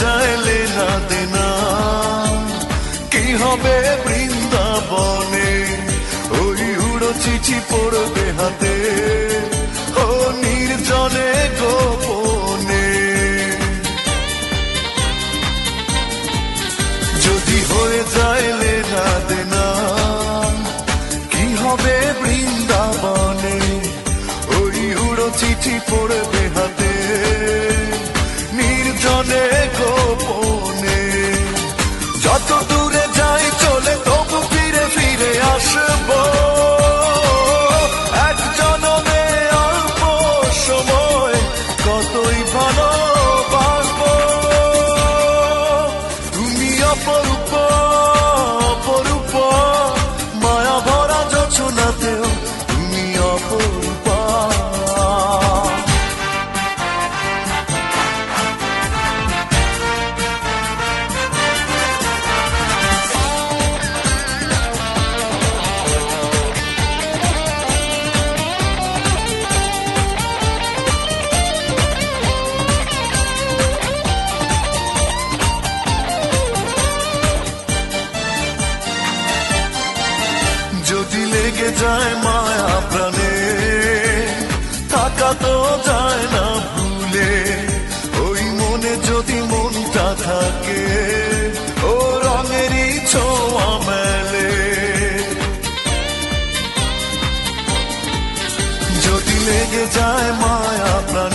যায় না দেনা, কি হবে বৃন্দাবনে? ওই উড়ো চিঠি পড়বে হাতে, ও নির্জনে গোপনে। যদি হয়ে যায় না দেনা, কি হবে বৃন্দাবনে? ওই উড়ো চিঠি পড়বে যায় মায়া প্রাণে। থাকা তো যায় না ভুলে। ওই মনে যদি মনটা থাকে, ও রঙেরই ছোঁয়া মেলে। যদি লেগে যায় মায়া প্রাণে